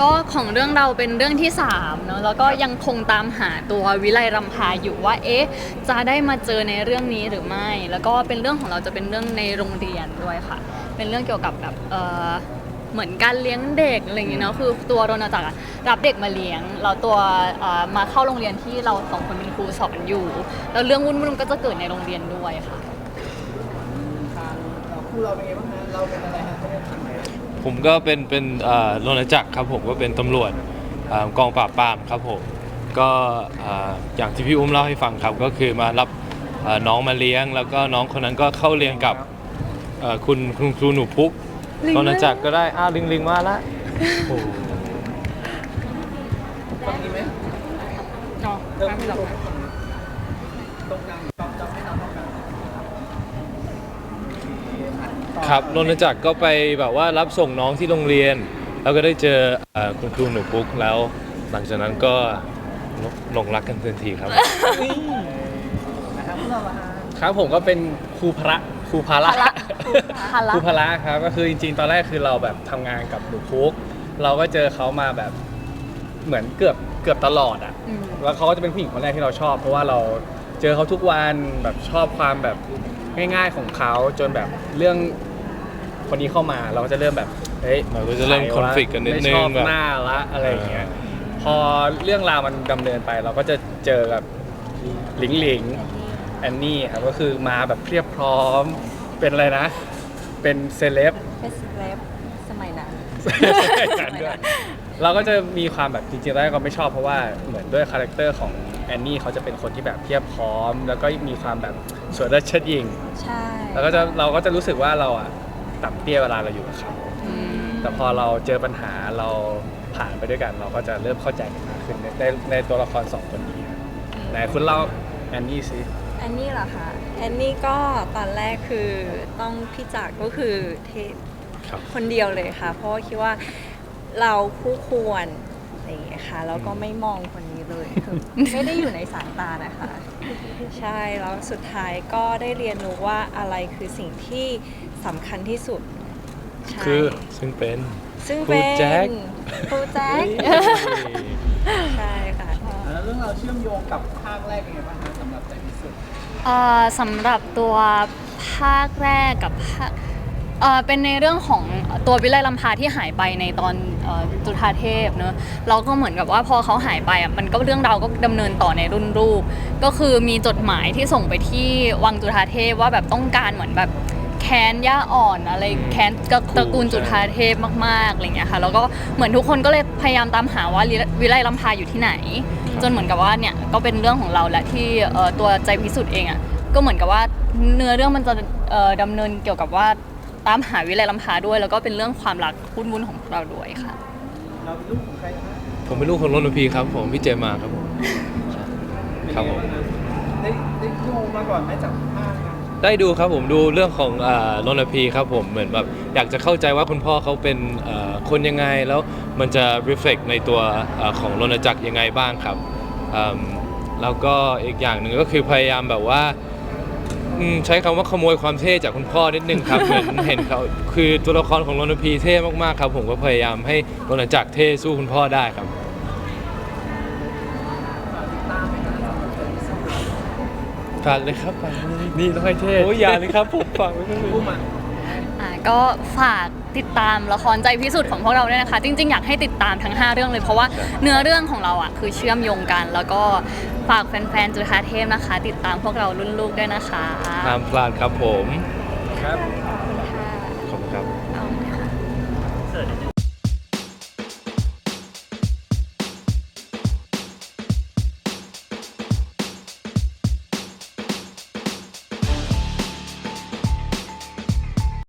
ก็ของเรื่องเราเป็นเรื่องที่3เนอะแล้วก็ยังคงตามหาตัววิไลรำพาอยู่ว่าเอ๊ะจะได้มาเจอในเรื่องนี้หรือไม่ แล้วก็เป็นเรื่องของเราจะเป็นเรื่องในโรงเรียนด้วยค่ะ เป็นเรื่องเกี่ยวกับแบบเออเหมือนการเลี้ยงเด็กอะไรอย่างเงี้ยเนาะคือตัวโรนจักรอะรับเด็กมาเลี้ยงแล้วตัวเอ่อมาเข้าโรงเรียนที่เราสองคนเป็นครูสอนอยู่แล้วเรื่องวุ่นๆก็จะเกิดในโรงเรียนด้วยค่ะทางคู่เราเป็นไงบ้างฮะเราเป็นอะไรฮะ ไม่ได้ทำอะไรผมก็เป็นเป็นเอ่อโรนจักรครับผมก็เป็นตำรวจเอ่อกองปราบปรามครับผมก็เอ่ออย่างที่พี่อุ้มเล่าให้ฟังครับก็คือมารับเอ่อน้องมาเลี้ยง แล้วก็น้องคนนั้นก็เข้าเรียนกับเอ่อคุณคุณครูหนูพุกลิงโรนจักรก็ได้อ้าวลิงลิงมาละโอ้โหฝั่งนี้ไหมเนาะเริ่มที่เราตรงกลางจำจำให้น้องตรงกลาง ครับโรนจักรก็ไปแบบว่ารับส่งน้องที่โรงเรียน แล้วก็ได้เจอเอ่อคุณครูหนูพุกแล้ว หลังจากนั้นก็หลงรักกันทันทีครับนะครับพวกเราละฮะครับผมก็เป็นครูพระครูพระพระพระ ครูพระครับก็คือจริงๆ ตอนแรกคือเราแบบทำงานกับหนูพุก เราก็เจอเขามาแบบเหมือนเกือบเกือบตลอดอะอืม แล้วเขาก็จะเป็นผู้หญิงคนแรกที่เราชอบ เพราะว่าเราเจอเขาทุกวันแบบชอบความแบบง่ายๆของเขาจนแบบเรื่อง คนนี้เข้ามาเราก็จะเริ่มแบบเฮ้ยเราก็จะเริ่มใรว conflict กันนิดนึงไม่ชอบแบบ หน้าละอะไรอย่างเงี้ยอ่าพอเรื่องราวมันดำเนินไปเราก็จะเจอกับหลิงหลิงแอนนี่ครับก็คือมาแบบเพียบพร้อมเป็นอะไรนะ เป็นเซเลบ เฟสเลฟสมัยนั้น ด้วยเราก็จะมีความแบบจริงๆแล้วก็ไม่ชอบเพราะว่าเหมือนด้วยคาแรคเตอร์ของแอนนี่เขาจะเป็นคนที่แบบเพียบพร้อม แล้วก็มีความแบบสวยและเชิดหญิงใช่ แล้วก็จะเราก็จะรู้สึกว่าเราอะ ต่ำเตี้ยเวลาเราอยู่กับเขาอืมแต่พอเราเจอปัญหาเราผ่านไปด้วยกัน เราก็จะเริ่มเข้าใจกันมากขึ้นในในในตัวละครสองคนนี้ครับไหนคุณเล่าแอนนี่สิแอนนี่เหรอคะแอนนี่ก็ตอนแรกคือต้องพี่จักรก็คือเทครับ คนเดียวเลยค่ะ เพราะว่าคิดว่าเราคู่ควร อะไรอย่างเงี้ยค่ะแล้วก็ไม่มองคนนี้เลยคือไม่ได้อยู่ในสายตานะคะ ใช่แล้วสุดท้ายก็ได้เรียนรู้ว่าอะไรคือสิ่งที่สำคัญที่สุดใช่คือซึ่งเป็นซึ่งครูเป็นแจ็คครูแจ็คใช่ค่ะแล้วเรื่องเราวเชื่อมโยงกับภาคแรกเป็นไงบ้างฮะสำหรับใจพิสุทธิ์เอ่อสำหรับตัวภาคแรกกับภาค เอ่อเป็นในเรื่องของตัววิไลลำพาที่หายไปในตอนเอ่อจุฑาเทพเนอะเราก็เหมือนกับว่าพอเขาหายไปอะมันก็เรื่องราวก็ดำเนินต่อในรุ่นลูก ก็คือมีจดหมายที่ส่งไปที่วังจุฑาเทพว่าแบบต้องการเหมือนแบบแค้นย่าอ่อนอะไรแค้นกับตระกูลจุฑาเทพมากๆอะไรเงี้ยค่ะแล้วก็เหมือนทุกคนก็เลยพยายามตามหาว่าวิไลลำพาอยู่ที่ไหน จนเหมือนกับว่าเนี่ยก็เป็นเรื่องของเราและที่เอ่อตัวใจพิสุทธิ์เองอะก็เหมือนกับว่าเนื้อเรื่องมันจะเอ่อดำเนินเกี่ยวกับว่า ตามหาวิไลลำพาด้วย แล้วก็เป็นเรื่องความรักวุ่นๆของเราด้วยค่ะ เราเป็นลูกของใครนะฮะผมเป็นลูกของรนพีครับผมพี่เจมาครับผมเป็นครับไงผมบ้างฮะได้ได้ดูมาก่อนไหมจากภาคนะได้ดูครับผมดูเรื่องของอ่ารนพีครับผมเหมือนแบบอยากจะเข้าใจว่าคุณพ่อเขาเป็นเอ่อคนยังไงแล้วมันจะ reflect ในตัวเอ่อของรณจักรยังไงบ้างครับอืมแล้วก็อีกอย่างหนึ่งก็คือพยายามแบบว่า อืมใช้คำว่าขโมยความเท่จากคุณพ่อนิดนึงครับ เหมือนเห็นเขาคือตัวละครของรณพีเท่มากๆครับ ผมก็พยายามให้รณจักรเท่สู้คุณพ่อได้ครับติดตามไหมฮะสำหรับใจพิสุทธิ์ฝากเลยครับฝากเลยนี่ต้องให้เทศโอ้ยอย่าเลยครับผมฝากไว้เลยพูดมาอ่าก็ฝาก ติดตามละครใจพิสุทธิ์ของพวกเราด้วยนะคะ จริง ๆ อยากให้ติดตามทั้ง 5 เรื่องเลย เพราะว่าเนื้อเรื่องของเราอะคือเชื่อมโยงกัน แล้วก็ฝากแฟนๆจุฬาเทพนะคะ ติดตามพวกเรารุ่นลูกด้วยนะคะ ห้ามพลาดครับผม ครับ